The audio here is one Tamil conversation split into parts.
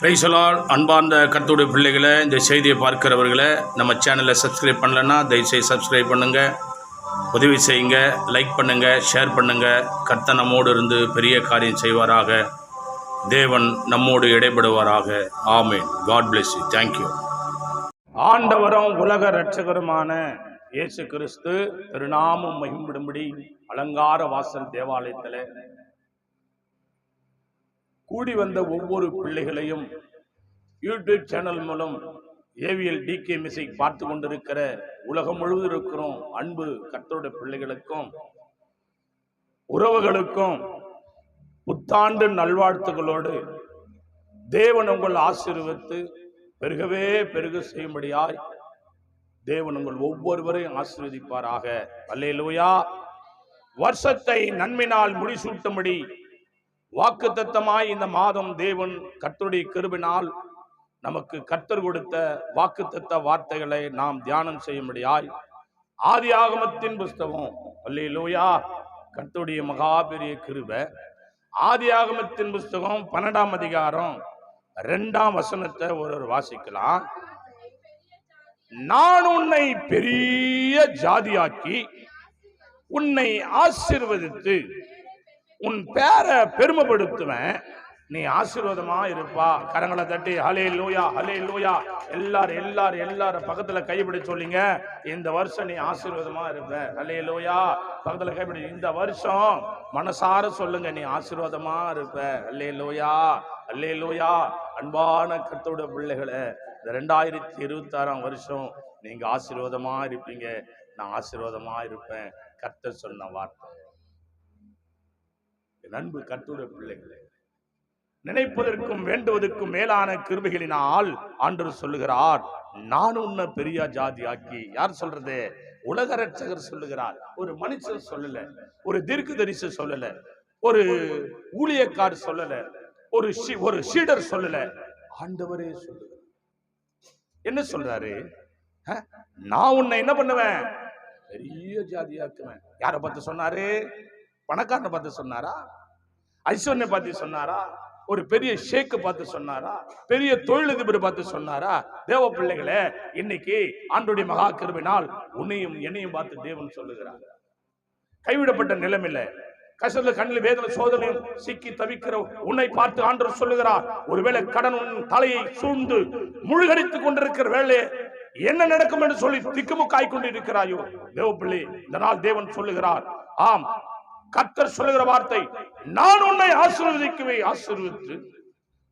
பிரைசலால் அன்பார்ந்த கர்த்தருடைய பிள்ளைகளை இந்த செய்தியை பார்க்கிறவர்களை நம்ம சேனலை சப்ஸ்கிரைப் பண்ணலன்னா தயவுசெய்து சப்ஸ்கிரைப் பண்ணுங்கள் உதவி செய்யுங்க லைக் பண்ணுங்கள் ஷேர் பண்ணுங்கள் கர்த்தனமோடு நம்மோடு இருந்து பெரிய காரியம் செய்வாராக. தேவன் நம்மோடு இடைபடுவாராக. ஆமேன். God bless you thank you ஆண்டவரும் உலக இரட்சகருமான இயேசு கிறிஸ்து திருநாமம் மகிம்பிடும்படி அலங்கார வாசல் தேவாலயத்தில் கூடி வந்த ஒவ்வொரு பிள்ளைகளையும் யூடியூப் சேனல் மூலம் ஏவிஎல் டிகே மிஸை பார்த்து கொண்டிருக்கிற உலகம் முழுவதும் இருக்கிறோம். அன்பு கத்தருடைய பிள்ளைகளுக்கும் உறவுகளுக்கும் புத்தாண்டு நல்வாழ்த்துகளோடு தேவன் உங்கள் ஆசீர்வத்து பெருகவே பெருக செய்யும்படியாய் தேவன் உங்கள் ஒவ்வொருவரையும் ஆசீர்வதிப்பாராக. அல்லையிலோயா வருஷத்தை நன்மையினால் முடிசூட்டும்படி வாக்குத்தத்தமாய் இந்த மாதம் தேவன் கர்த்தருடைய கிருபினால் நமக்கு கர்த்தர் கொடுத்த வாக்குத்தத்த வார்த்தைகளை நாம் தியானம் செய்யும்படியாய் ஆதி ஆகமத்தின் புஸ்தகம். அல்லையிலோயா கர்த்தருடைய மகா பெரிய ஆதி ஆகமத்தின் புஸ்தகம் பன்னெண்டாம் அதிகாரம் ரெண்டாம் வசனத்தை ஒருவர் வாசிக்கலாம். நான் உன்னை பெரிய ஜாதியாக்கி உன்னை ஆசிர்வதித்து உன் பேரை பெருமைப்படுத்துவேன். நீ ஆசீர்வாதமா இருப்பா. கரங்களை தட்டி ஹலே லூயா ஹலே லூயா எல்லாரும் எல்லாரும் எல்லாரும் பக்கத்துல கைப்பிடி சொல்லிங்க. இந்த வருஷம் நீ ஆசீர்வாதமா இருப்ப. ஹலே லூயா பக்கத்துல கைப்பிடி இந்த வருஷம் மனசார சொல்லுங்க. நீ ஆசீர்வாதமா இருப்ப. ஹலே லூயா ஹலே லூயா அன்பான கத்தோட பிள்ளைகளை இந்த ரெண்டாயிரத்தி இருபத்தி ஆறாம் வருஷம் நீங்க ஆசீர்வாதமா இருப்பீங்க. நான் ஆசீர்வாதமா இருப்பேன். கர்த்தர் சொன்ன வார்த்தை. என் அன்பு கர்த்தருடைய பிள்ளைகளே நினைப்பதற்கும் வேண்டுவதற்கும் மேலான கிருபைகளினால் ஆண்டவர் சொல்லுகிறார் நான் உன்னை பெரிய ஜாதி ஆக்கி யார் சொல்றது? உலக ரட்சகர் சொல்லுகிறார். ஒரு மனுஷர் சொல்லல ஒரு தீர்க்கதரிசி சொல்லல ஒரு ஊழியக்கார் சொல்லல ஒரு ஷீ- ஒரு சீடர் சொல்லல. ஆண்டவரே சொல்லுகிறார். என்ன சொல்றாரு? நான் உன்னை என்ன பண்ணுவேன்? பெரிய ஜாதியாக்குவேன். யாரை பார்த்து சொன்னாரு? பணக்காரனை பார்த்து சொன்னாரா? ஐஸ்வர்யை பார்த்து சொன்னாரா? ஒரு பெரிய ஷேக்கு பார்த்து சொன்னாரா? பெரிய தொழிலதிபர் பார்த்து சொன்னாரா? தேவ பிள்ளைகளே இன்னைக்கு ஆண்டுடைய மகா கிருபினால் உன்னையும் என்னையும் பார்த்து தேவன் சொல்லுகிறார். கைவிடப்பட்ட நிலைமையில கஷ்டத்துல கண்ணில் வேதனை சோதனையும் சிக்கி தவிக்கிற உன்னை பார்த்து ஆண்டவர் சொல்லுகிறார். ஒருவேளை கடன் உன் தலையை சூழ்ந்து முழுகடித்துக் கொண்டிருக்கிற வேலையே என்ன நடக்கும் என்று சொல்லி திக்குமுக்காய் கொண்டிருக்கிறாயோ? தேவ பிள்ளை இந்த நாள் தேவன் சொல்லுகிறார். ஆம் கத்தர் சொல்லுகிற வார்த்தை நான் உன்னை ஆசீர்வதிக்கவே ஆசீர்வித்து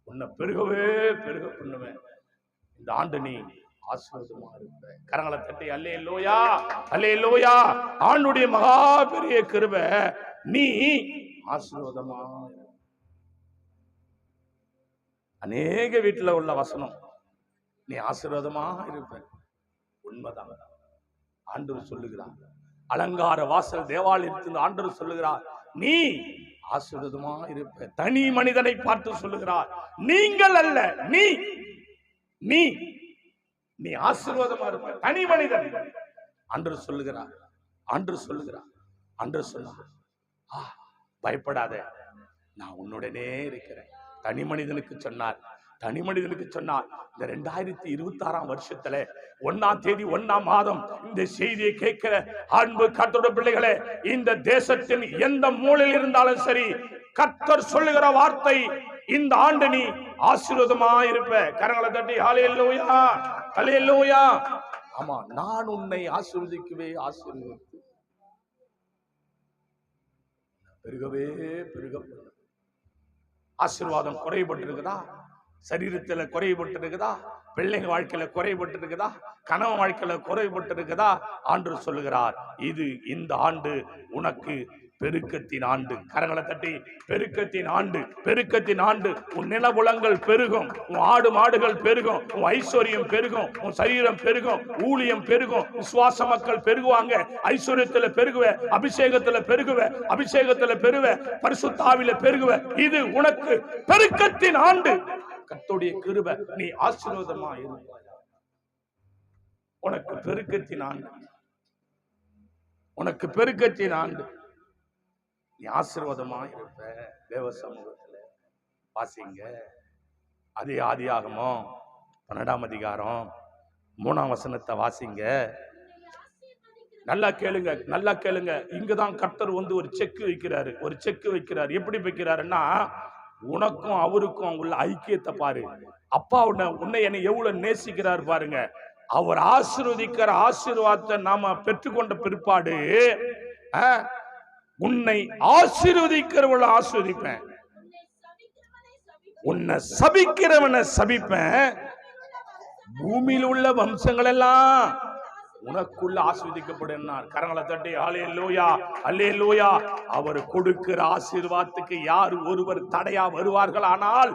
உன்னை பெருகவே பெருக பண்ணுவேன். இந்த ஆண்டு நீ ஆசீர்வாதமா இருந்த கரங்களை தட்டி அல்லே லோயா அல்லே லோயா ஆண்டுடைய மகா பெரிய கிருப நீ ஆசீர்வாதமா அநேக வீட்டுல உள்ள வசனம் நீ ஆசீர்வாதமா இருப்ப. உண்மைதான். ஆண்டு சொல்லுகிறாங்க அலங்கார வாசல் தேவாலயத்தில் ஆண்டவர் சொல்லுகிறார் நீ ஆசீர்வாதமா இருப்ப. தனி மனிதனை பார்த்து சொல்லுகிறார் நீங்கள் அல்ல நீ நீ நீ ஆசீர்வாதமா இருப்ப. தனி மனிதன். அன்று சொல்லுகிறார் அன்று சொல்லுகிறார் அன்று சொன்னார் ஆ பயப்படாத. நான் உன்னுடனே இருக்கிறேன். தனி மனிதனுக்கு சொன்னார் தனி மனிதனுக்கு சொன்னார் இந்த ரெண்டாயிரத்தி இருபத்தி ஆறாம் வருஷத்துல ஒன்னாம் தேதி ஒன்னாம் மாதம் இந்த செய்தியை கேட்கிற அன்பு கத்தோட பிள்ளைகளே இந்த தேசத்தின் எந்த மூலையில் இருந்தாலும் சரி கத்தர் சொல்லுகிற வார்த்தை இந்த ஆண்டு நீ ஆசீர்வாதமா இருப்ப கரங்களை தட்டி ஹalleluya ஹalleluya. ஆமா நான் உன்னை ஆசீர்வதிக்கவே ஆசீர்வதித்து பெருகவே பெருக பண்ணுவேன். ஆசீர்வாதம் குறைபட்டிருக்குதா? சரீரத்துல குறைபட்டிருக்குதா பிள்ளைங்க வாழ்க்கையில குறைபட்டிருக்குதா கணவன் வாழ்க்கையில குறைபட்டிருக்குதா ஆண்டு சொல்லுகிறார் இது இந்த ஆண்டு உனக்கு பெருக்கத்தின் ஆண்டு. கரங்களை தட்டி பெருக்கத்தின் ஆண்டு பெருக்கத்தின் ஆண்டு. உன் நிலபுலங்கள் பெருகும் உன் ஆடு மாடுகள் பெருகும் உன் ஐஸ்வர்யம் பெருகும் உன் சரீரம் பெருகும் ஊழியம் பெருகும் விசுவாச மக்கள் பெருகுவாங்க. ஐஸ்வர்யத்துல பெருகுவ அபிஷேகத்துல பெருகுவ அபிஷேகத்துல பெருவ பரிசுத்தாவில பெருகுவ. இது உனக்கு பெருக்கத்தின் ஆண்டு. கத்தோடைய கிருப நீ ஆசீர்வாதமா இரு. உனக்கு பெருக்கத்தின் ஆண்டு உனக்கு பெருக்கத்தின் ஆண்டு நீ ஆசீர்வாதமா இருப்ப. தேவ சமூகத்துல வாசிங்க. அதே ஆதியாகமோ பன்னெண்டாம் அதிகாரம் மூணாம் வசனத்தை வாசிங்க. நல்லா கேளுங்க நல்லா கேளுங்க. இங்கதான் கர்த்தர் வந்து ஒரு செக் வைக்கிறாரு. ஒரு செக் வைக்கிறாரு. எப்படி வைக்கிறாருன்னா உனக்கும் அவருக்கும் உள்ள ஐக்கியத்தை பாரு. அப்பா உன்னை உன்னை என்னை எவ்வளவு நேசிக்கிறார் பாருங்க. அவர் ஆசிர்வதிக்கிற ஆசீர்வாதத்தை நாம பெற்றுக்கொண்ட பிற்பாடு ஆ, உன்னை ஆசீர்வதிக்கிறவள ஆசீர்வதிப்பேன். உன்னை சபிக்கிறவனை சபிப்பேன். பூமியில் உள்ள வம்சங்கள் எல்லாம் உனக்குள்ள ஆஸ்வதிக்கப்படும் கரங்களை தட்டி அலே லோயா அல்லே லோயா அவர் கொடுக்கிற ஆசீர்வாதத்துக்கு யார் ஒருவர் தடையா வருவார்கள்? ஆனால்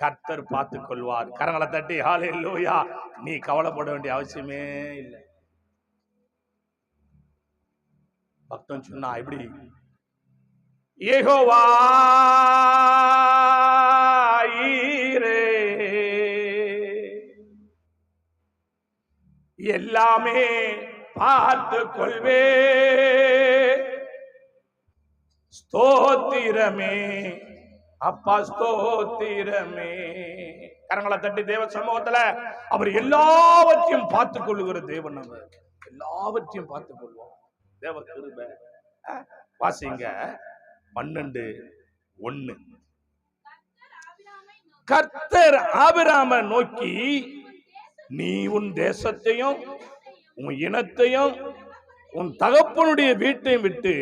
கர்த்தர் பார்த்து கொள்வார் கரங்களை தட்டி ஹாலே லோயா நீ கவலைப்பட வேண்டிய அவசியமே இல்லை. பக்தன் சொன்னா எப்படி? ஏகோவா எல்லாமே பார்த்து கொள்வே ஸ்தோத்திரமே. அப்பா ஸ்தோத்திரமே. கரங்களை தட்டி தேவ சமூகத்துல அவர் எல்லாவற்றையும் பார்த்துக் கொள்ளுகிற தேவன் அவர். எல்லாவற்றையும் பார்த்துக் கொள்வோம் தேவ கிருபை. வாசிங்க. பன்னெண்டு ஒன்னு கர்த்தர் ஆபிராம நோக்கி நீ உன் தேசத்தையும் உன் இனத்தையும் உன் தகப்பனுடைய வீட்டையும் விட்டு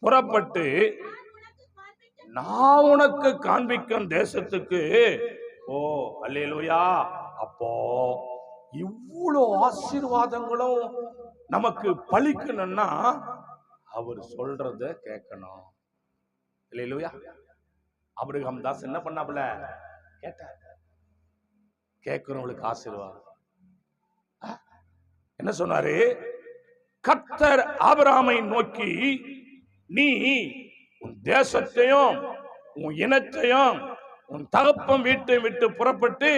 புறப்பட்டு நான் உனக்கு காண்பிக்கும் தேசத்துக்கு ஓ அல்லேலூயா. அப்போ இவ்வளோ ஆசீர்வாதங்களும் நமக்கு பழிக்கணும்னா அவர் சொல்றத கேட்கணும். இல்லையா அப்படி தாஸ் என்ன பண்ணாப்புல? கேட்டார். கேட்கிறவங்களுக்கு ஆசீர்வாதம்? என்ன சொன்னாரு? கர்த்தர் ஆபிரகாமை நோக்கி நீ உன் தேசத்தையும் உன் இனத்தையும் உன் தகப்பன் வீட்டை விட்டு புறப்பட்டு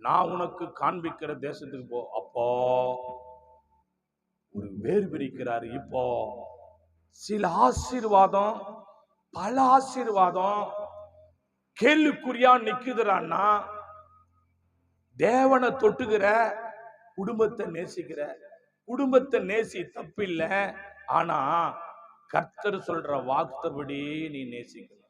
நான் உனக்கு காண்பிக்கிற தேசத்துக்கு போ. அப்போ ஒரு வேறு பிரிக்கிறாரு இப்போ. சில ஆசீர்வாதம் பல ஆசீர்வாதம் கேள்விக்குறியா நிக்குதுறான்னா தேவனை தொட்டுக்கிற குடும்பத்தை நேசிக்கிற குடும்பத்தை நேசி தப்பில்ல ஆனா கர்த்தர் சொல்ற வாக்குத்தபடி நீ நேசிக்கணும்.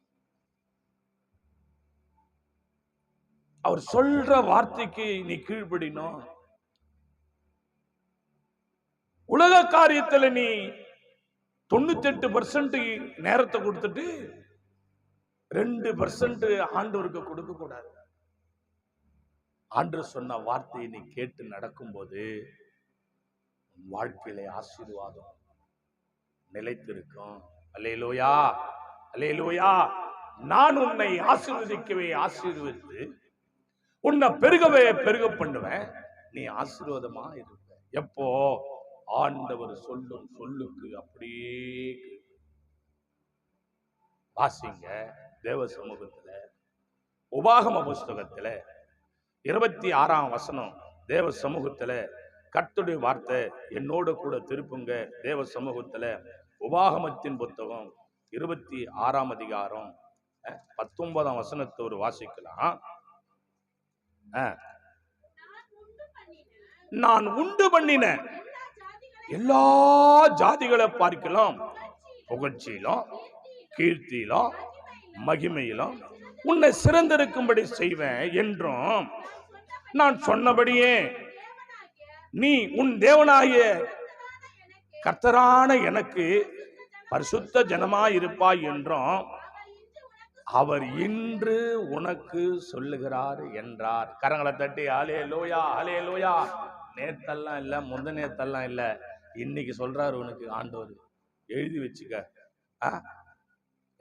அவர் சொல்ற வார்த்தைக்கு நீ கீழ்படினோம் உலக காரியத்துல நீ தொண்ணூத்தி எட்டு பர்சன்ட் நேரத்தை கொடுத்துட்டு ரெண்டு பர்சன்ட் ஆண்டவருக்கு கொடுக்க கூடாது ஆண்டு சொன்ன வார்த்தையை நீ கேட்டு நடக்கும்போது உன் வாழ்க்கையில ஆசீர்வாதம் நிலைத்திருக்கும். அல்லேலூயா அல்லேலூயா. நான் உன்னை ஆசீர்வதிக்கவே ஆசீர்வதித்து உன்னை பெருகவே பெருக பண்ணுவேன். நீ ஆசீர்வாதமா இருப்ப. எப்போ? ஆண்டவர் சொல்லும் சொல்லுக்கு அப்படியே வாசிங்க தேவ சமூகத்துல உபாகம புஸ்தகத்துல இருபத்தி ஆறாம் வசனம் தேவ சமூகத்தில் கர்த்துடைய வார்த்தை என்னோட கூட திருப்புங்க தேவ சமூகத்தில் உபாகமத்தின் புத்தகம் இருபத்தி ஆறாம் அதிகாரம் பத்தொன்பதாம் வசனத்தை ஒரு வாசிக்கலாம். நான் உண்டு பண்ணின எல்லா ஜாதிகளை பார்க்கலாம். புகழ்ச்சியிலும் கீர்த்தியிலும் மகிமையிலும் உன்னை சிறந்திருக்கும்படி செய்வேன் என்றும் நான் சொன்னபடியே நீ உன் தேவனாகிய கர்த்தரான எனக்கு பரிசுத்த ஜனமாயிருப்பாய் என்றும் அவர் இன்று உனக்கு சொல்லுகிறார் என்றார். கரங்களை தட்டி ஆலே லோயா ஆலே லோயா நேத்தெல்லாம் இல்ல முந்த நேத்தெல்லாம் இல்ல. இன்னைக்கு சொல்றாரு உனக்கு ஆண்டவர். எழுதி வச்சுக்க. ஆ?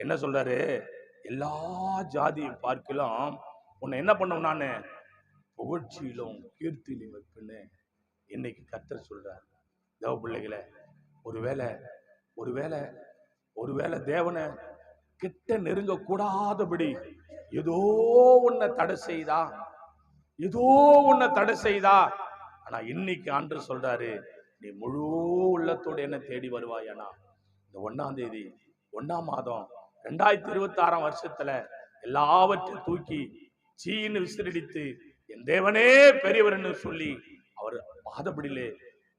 என்ன சொல்றாரு? எல்லா ஜாதியை பார்க்கலாம். உன்னை என்ன பண்ணும் நான்? புகழ்ச்சியிலும் கீர்த்தியிலும் வைப்பேன்னு இன்னைக்கு கத்தர் சொல்றார். தேவ பிள்ளைகளை ஒருவேளை ஒருவேளை ஒருவேளை தேவனை கிட்ட நெருங்க கூடாதபடி ஏதோ உன்னை தடை செய்தா? ஏதோ உன்னை தடை செய்தா? ஆனா இன்னைக்கு ஆண்டு சொல்றாரு நீ முழு உள்ளத்தோடு என்ன தேடி வருவாயானா இந்த ஒண்ணாம் தேதி ஒண்ணாம் மாதம் ரெண்டாயிரத்தி இருபத்தி ஆறாம் வருஷத்துல எல்லாவற்றையும் தூக்கி சீன்னு விசிறடித்து என் தேவனே பெரியவர் என்று சொல்லி அவர் பாதப்படியிலே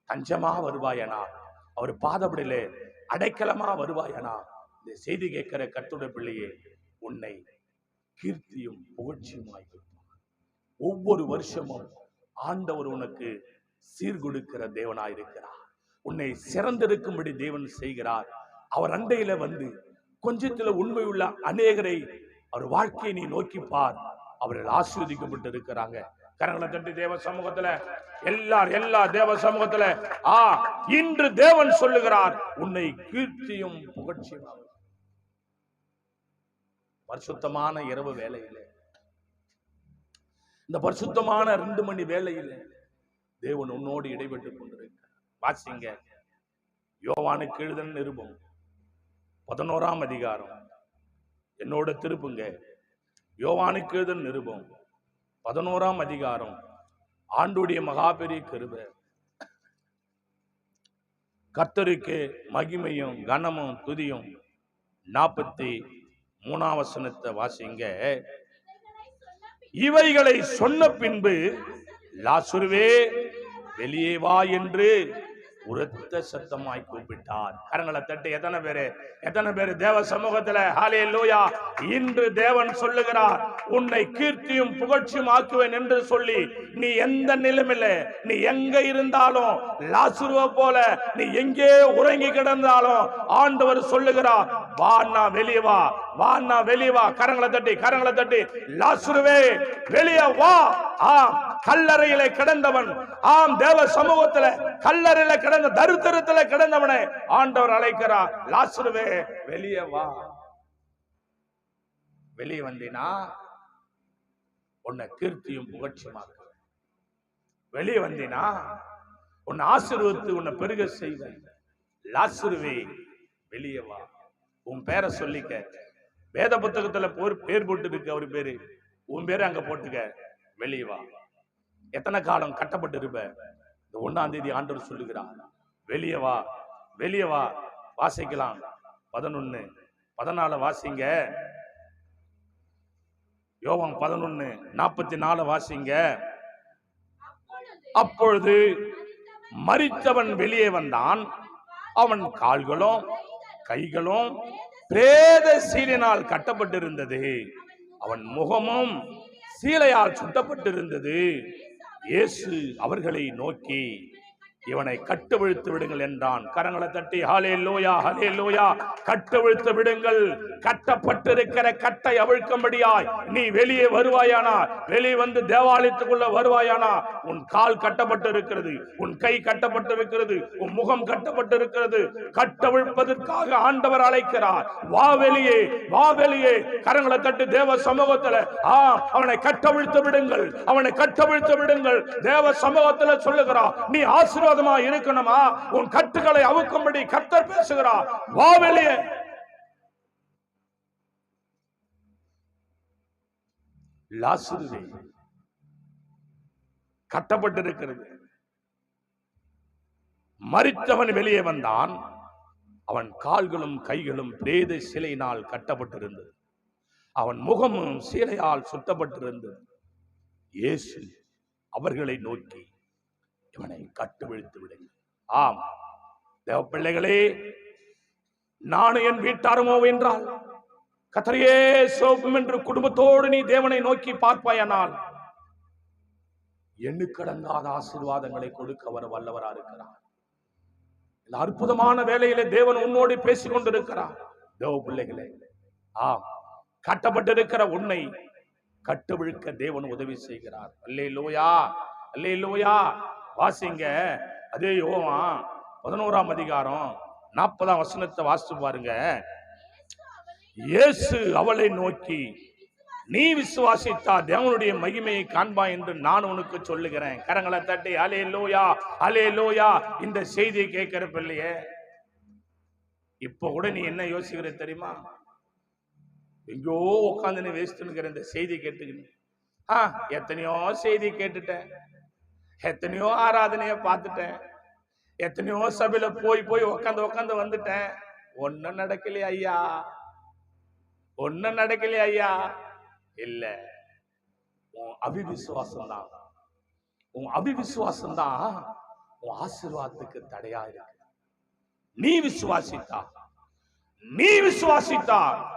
தஞ்சமா வருவாயனா அவர் பாதப்படியிலே அடைக்கலமா வருவாயனா இந்த செய்தி கேட்கிற கத்துடைய பிள்ளையே உன்னை கீர்த்தியும் புகழ்ச்சியுமாய் ஒவ்வொரு வருஷமும் ஆண்டவர் உனக்கு சீர்கொடுக்கிற தேவனாயிருக்கிறார். உன்னை சிறந்திருக்கும்படி தேவன் செய்கிறார். அவர் அண்டையில வந்து கொஞ்சத்துல உள்ள அநேகரை அவர் வாழ்க்கையை நீ நோக்கி பார். அவர்கள் ஆசீர்வதிக்கப்பட்டு இருக்கிறாங்க கரங்களை தட்டி தேவ சமூகத்துல எல்லார் எல்லா தேவ சமூகத்துல ஆ இன்று தேவன் சொல்லுகிறார் உன்னை கீர்த்தியும் புகழ்ச்சியும் பரிசுத்தமான இரவு வேலையில இந்த பரிசுத்தமான ரெண்டு மணி வேலையில தேவன் உன்னோடு இடைபெற்றுக் கொண்டிருக்கிறார். வாசிங்க. யோவானுக்கு எழுதன் நிருபம். பதினோராம் அதிகாரம். என்னோட திருப்புங்க யோவானுக்கு எழுதல் நிருபம். பதினோராம் அதிகாரம். ஆண்டுடைய மகாபெரிய கிருபை. கர்த்தருக்கு மகிமையும் கனமும் துதியும் நாற்பத்தி மூணாம் வசனத்தை வாசிங்க. இவைகளை சொன்ன பின்பு லாசுருவே வெளியே வா என்று உரத்த சத்தமாய் கூப்பிட்டார். கரங்களை தட்டு எத்தனை பேரு? எத்தனை பேரு? தேவ சமூகத்துல ஹாலே லூயா இன்று தேவன் சொல்லுகிறார் உன்னை கீர்த்தியும் புகழ்ச்சியும் ஆக்குவேன் என்று சொல்லி நீ எந்த நிலைமையில? நீ எங்க இருந்தாலும் லாசுருவ போல நீ எங்கே உறங்கி கிடந்தாலும் ஆண்டவர் சொல்லுகிறார் வாண்ணா வெளியே வா. வாண்ணா வெளியே வா. கரங்களை தட்டி கரங்களை தட்டி லாசுருவே வெளியே வா. ஆம் கல்லறையில கிடந்தவன். ஆம் தேவ சமூகத்துல கல்லறையில கிடந்த தரித்திரத்துல கிடந்தவனை ஆண்டவர் அழைக்கிறார். லாசுருவே வெளியே வா. வெளியே வந்தீனா உன்னை கீர்த்தியும் புகழ்ச்சியுமாக்குவேன் வெளியே வந்தீனா உன்னை ஆசீர்வதித்து உன்னை பெருக செய்வேன். லாசுருவே வெளியே வா. உன் பேரை சொல்லிக்க. வேத புத்தகத்துல போர் பேர் போட்டு இருக்கு அவர் பேரு. உன் பேரு அங்க போட்டுக்க. வெளியே வா. எத்தனை காலம் கட்டப்பட்டு இருப்ப இந்த தேதி ஆண்டவர் சொல்லுகிறார். வெளியே வா வெளியே வா வாசிக்கலாம். பதினொன்னு பதினாலு வாசிங்க. யோகம் பதினொன்னு நாற்பத்தி நாலு வாசிங்க. அப்பொழுது மறித்தவன் வெளியே வந்தான். அவன் கால்களும் கைகளும் பிரேத சீலினால் கட்டப்பட்டிருந்தது. அவன் முகமும் சீலையால் சுட்டப்பட்டிருந்தது. இயேசு அவர்களை நோக்கி இவனை கட்டுவிழ்த்து விடுங்கள் என்றான். கரங்களை தட்டி ஹலே லோயா ஹலே லோயா கட்டவிழ்த்து விடுங்கள். கட்டப்பட்டிருக்கிற கட்டை அவிழ்க்கும்படியாய் நீ வெளியே வருவாயானா? வெளியே வந்து தேவாலயத்துக்குள்ள வருவாயானா? உன் கால் கட்டப்பட்டு இருக்கிறது உன் கை கட்டப்பட்டு இருக்கிறது உன் முகம் கட்டப்பட்டு இருக்கிறது கட்டவிழ்ப்பதற்காக ஆண்டவர் அழைக்கிறார். வா வெளியே வா வெளியே. கரங்களை தட்டி தேவ சமூகத்துல ஆ அவனை கட்டவிழ்த்து விடுங்கள் அவனை கட்டவிழ்த்து விடுங்கள். தேவ சமூகத்துல சொல்லுகிறார் நீ ஆசீர்வாதமா இருக்கணுமா? உன் கட்டுகளை அவுக்கும்படி கர்த்தர் பேசுகிறார். வா வெளியே. லாசுருவே கட்டப்பட்டிருக்கிறது. மறித்தவன் வெளியே வந்தான். அவன் கால்களும் கைகளும் பிரேத சிலையினால் கட்டப்பட்டிருந்தது. அவன் முகமும் சீலையால் சுட்டப்பட்டிருந்தது இயேசு அவர்களை நோக்கி இவனை கட்டுவிழ்த்து விடுங்கள் ஆம். தேவ பிள்ளைகளே நானும் என் வீட்டாருமோ என்றால் கத்தரையே சோப்பும் என்று குடும்பத்தோடு நீ தேவனை நோக்கி பார்ப்பாயானால் எண்ணுக்கடங்காத ஆசீர்வாதங்களை கொடுக்க அவர் வல்லவரா இருக்கிறார். இந்த அற்புதமான வேலையிலே தேவன் உன்னோடு பேசிக் கொண்டிருக்கிறார். தேவ பிள்ளைகளே ஆம். கட்டப்பட்டிருக்கிற உன்னை கட்டுவிழுக்க தேவன் உதவி செய்கிறார். அல்லே லோயா அல்லே லோயா வாசிங்க. அதே யோவா பதினோராம் அதிகாரம் நாற்பதாம் வசனத்தை வாசித்து பாருங்க. இயேசு அவளை நோக்கி நீ விசுவாசித்தா தேவனுடைய மகிமையை காண்பா என்று நான் உனக்கு சொல்லுகிறேன். கரங்களை தட்டி அலே லோயா அலே லோயா இந்த செய்தியை கேட்கிறப்ப இல்லையே. இப்ப கூட நீ என்ன யோசிக்கிற தெரியுமா? எங்கோ உட்காந்து நீ வேஸ்ட்டுங்கிற இந்த செய்தி கேட்டுக்கின்னு. ஆ எத்தனையோ செய்தி கேட்டுட்டேன். எத்தனையோ ஆராதனைய பார்த்துட்டேன். எத்தனையோ சபையில போய் போய் உட்காந்து உட்காந்து வந்துட்டேன். ஒன்னும் நடக்கலையே ஐயா. ஒன்னும் நடக்கலையே ஐயா. இல்ல. உன் அபிவிசுவாசம் தான் உன் அபிவிசுவாசம் தான் உன் ஆசீர்வாதத்துக்கு தடையா இருக்கு. நீ விசுவாசித்தா. நீ விசுவாசித்தா.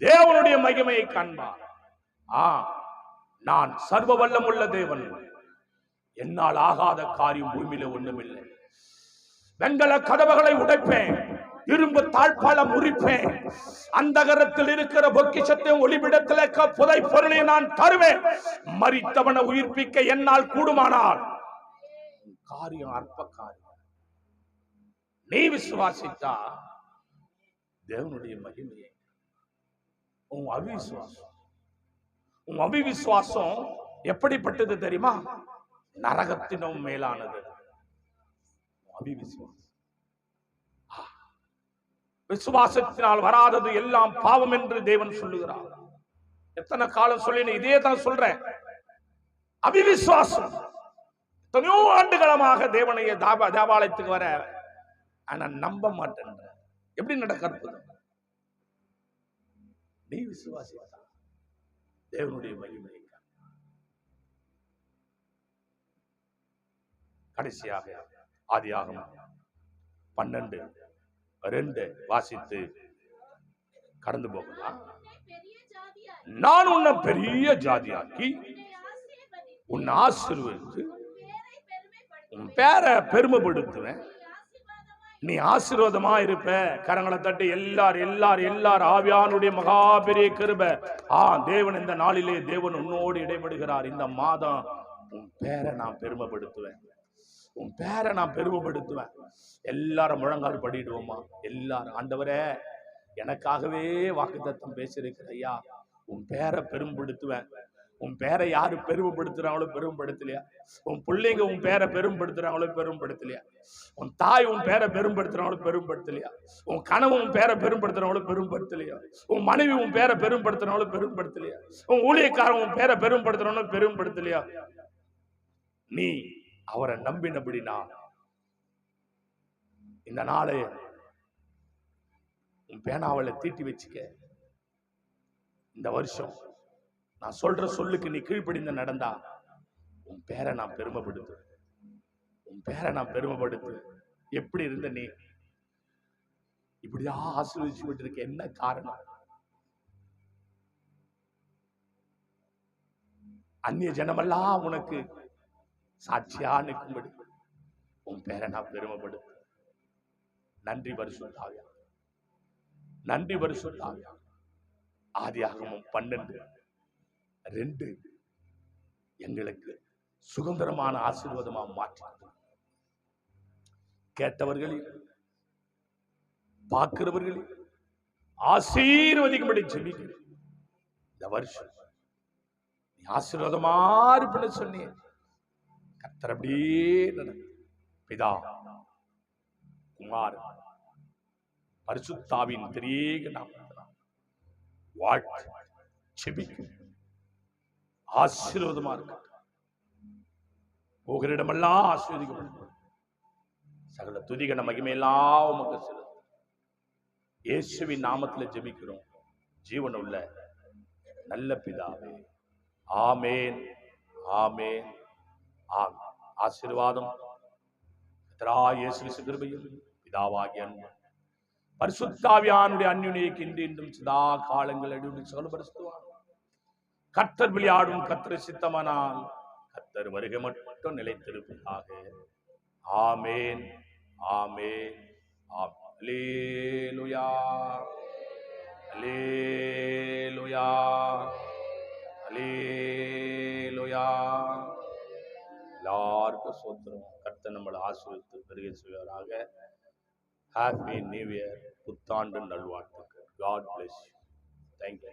தேவனுடைய மகிமையை காண்பார் ஆ நான் சர்வ வல்லமுள்ள தேவன். என்னால் ஆகாத காரியம் பூமியில ஒண்ணுமில்லை. வெண்கல கதவுகளை உடைப்பேன். இரும்பு தாழ்பால முறிப்பேன். அந்தகரத்தில் இருக்கிற பொக்கிஷத்தை ஒளிபிடத்தில் க- புதை பொருளை நான் தருவேன். மறித்தவனை உயிர்ப்பிக்க என்னால் கூடுமானால்? உன் காரியம் அற்ப காரியம் நீ விசுவாசித்தா தேவனுடைய மகிமையை. உன் அவிசுவாசம். உன் அவிவிசுவாசம் எப்படிப்பட்டது தெரியுமா? நரகத்தினும் மேலானது. விசுவாசத்தினால் வராதது எல்லாம் பாவம் என்று தேவன் சொல்லுகிறார். எத்தனை காலம் சொல்லின இதே தான் சொல்றேன். அபிவிசுவாசம் எத்தனையோ ஆண்டுகளமாக தேவனைய தாப தேவாலயத்துக்கு வர ஆனா நம்ப மாட்டேன் எப்படி நடக்கிறது நீ விசுவாசி தேவனுடைய மகிமை கடைசியாக ஆதியாகமம் பன்னெண்டு ரெண்டு வாசித்து கடந்து போகலாம். நான் உன்னை பெரிய ஜாதியாக்கி உன் ஆசிர்வதித்து உன் பேரை பெருமைப்படுத்துவேன். நீ ஆசீர்வாதமா இருப்ப. கரங்களை தட்டி எல்லார் எல்லார் எல்லார் ஆவியானுடைய மகா பெரிய கிருப. ஆ தேவன் இந்த நாளிலே தேவன் உன்னோடு இடைபடுகிறார். இந்த மாதம் உன் பேரை நான் பெருமைப்படுத்துவேன். உன் பேரை நான் பெருமைப்படுத்துவேன். எல்லாரும் முழங்கால் படிடுவோமா? எல்லாரும். ஆண்டவரே எனக்காகவே வாக்குத்தத்தம் பேசியிருக்கிற ஐயா உன் பேரை பெரும்படுத்துவேன் உன் பேரை யாரு பெருமைப்படுத்துறாங்களோ பெருமைப்படுத்தலையா? உன் பிள்ளைங்க உன் பேரை பெருமைப்படுத்துறாங்களோ பெருமைப்படுத்தலையா? உன் தாய் உன் பேரை பெரும்படுத்துறாங்களோ பெரும்படுத்தலையா உன் கணவன் உன் பேரை பெரும்படுத்துறாங்களோ பெரும்படுத்தலையா உன் மனைவி உன் பேரை பெரும்படுத்துறாங்களோ பெரும்படுத்தலையா உன் ஊழியக்காரன் உன் பேரை பெருமைப்படுத்துறாங்களோ பெரும்படுத்தலையா நீ அவரை நம்பினபடினா இந்த நாளை உன் பேனாவில் தீட்டி வச்சுக்க. இந்த வருஷம் நான் சொல்ற சொல்லுக்கு நீ கீழ்ப்படிந்து நடந்தா உன் பேரை நான் பெருமைப்படுத்து. உன் பேரை நான் பெருமைப்படுத்து. எப்படி இருந்த நீ? இப்படியா ஆசீர்வதிச்சு விட்டு என்ன காரணம்? அந்நிய ஜனமெல்லாம் உனக்கு சாட்சியா நிற்கும்படி உன் பேரை நான் பெருமைப்படுத்து நன்றி பரிசுத்தாவியா? நன்றி பரிசுத்தாவியா? ஆதியாகமும் பன்னெண்டு ரெண்டு எங்களுக்கு சுதந்திரமான ஆசீர்வாதமா மாற்றி கேட்டவர்களில் பார்க்கிறவர்களில் ஆசீர்வதிக்கும்படி ஜெபிக்கிறேன். இந்த வருஷம் நீ ஆசீர்வாதமா இருப்பேன்னு சொன்னேன். கர்த்தர் அப்படியே பிதா குமார் பரிசுத்தாவின் திரியேக நாமத்தினால் வாழ்த்து செபிக்கும் ஆசீர்வாதமா இருக்கட்டும். போகிற இடமெல்லாம் ஆசீர்வதிக்கப்படும். சகல துதிகன மகிமையெல்லாம் உமக்கு செலுத்தும். இயேசுவின் நாமத்துல ஜெபிக்கிறோம். ஜீவன் உள்ள நல்ல பிதாவே. ஆமேன் ஆமேன். ஆம் ஆசீர்வாதம் கிருபையில் பிதாவாகிய அன்பும் பரிசுத்தாவியானுடைய அந்யுனைக்கு இன்று இன்றும் சதா காலங்கள் அடியுடைய சொல்லப்படுத்துவார் கத்தர் விளையாடும் கத்தர் சித்தமானால் கத்தர் வருகை மட்டும் நிலைத்திருப்பதாக ஆமேன் ஆமேன் ஆம். அலேலுயா அல்லேலூயா எல்லாருக்கும் சோத்திரம். கர்த்தர் நம்மளை ஆசிரியத்து பெருகை செய்வாராக. ஹாப்பி நியூ இயர் புத்தாண்டு நல்வாழ்த்துக்கள். God plus thank you